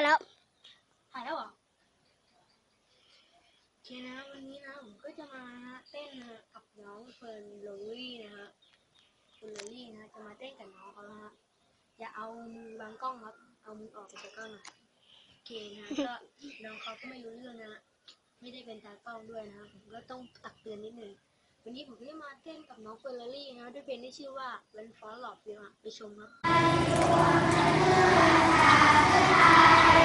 ายแล้วถ่ายแล้วเหรอโอเคนะวันนี้นะผมก็จะมาเต้นนะกับน้องเฟิร์นโรลี่นะฮะคุณโรลี่นะจะมาเต้นกับน้องเขานะฮะอย่าเอามือวางกล้องครับ เอามือออกไปจากกล้องหน่อยโอเคนะก็น้องเขาก็ไม่รู้เรื่องนะไม่ได้เป็นตากล้องด้วยนะผมก็ต้องตักเตือนนิดนึงวันนี้ผมได้มาเต้นกับน้องเฟิร์รารี่นะด้วยเพลงที่ชื่อว่าเป็นฟอลล์หล f a l l Off ไปชมครับ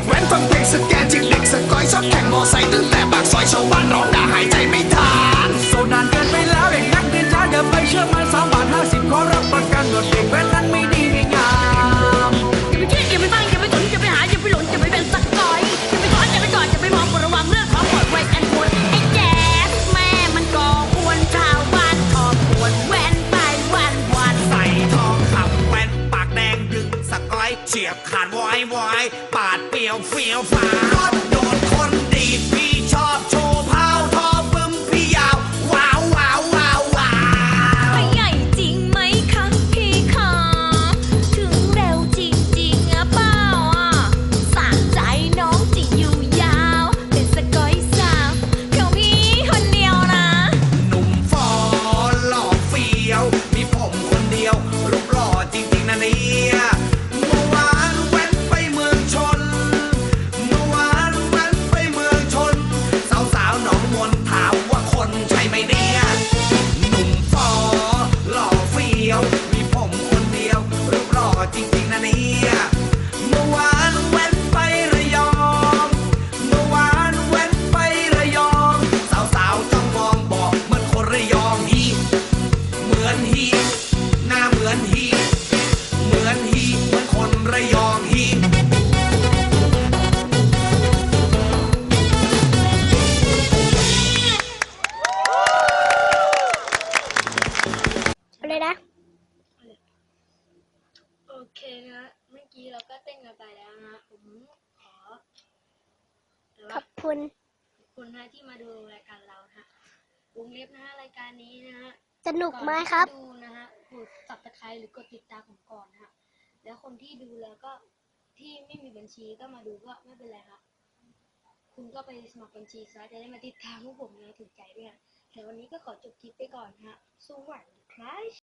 กแว้นฟังเพลงสแกนจิงเด็กสกอยชอบแข่งมอไซค์ตั้งแต่ปากซอยชาวบ้านร้องด่าหายใจไม่ทันโซนานเกินไปแล้วเด็กนักเรียนจ้าอย่าไปเชื่อมันสามบาทห้าสิบขอรับประกันหนวดเด็กแว้นนั้น fire. อะไรนะ โอเคนะ เมื่อกี้เราก็เต้นกันไปแล้วนะ ผมขอขอบคุณคุณนะที่มาดูรายการเรานะวงเล็บนะฮะรายการนี้นะฮะ สนุกไหมครับ ดูนะฮะกดสับตะไคร้หรือกดติดตามผมก่อนนะฮะแล้วคนที่ดูแล้วก็ที่ไม่มีบัญชีก็มาดูก็ไม่เป็นไรครับ คุณก็ไปสมัครบัญชีซะจะได้มาติดตามพวกผมนะถูกใจด้วยนะแต่วันนี้ก็ขอจบคลิปไปก่อนนะฮะสวัสดีครับ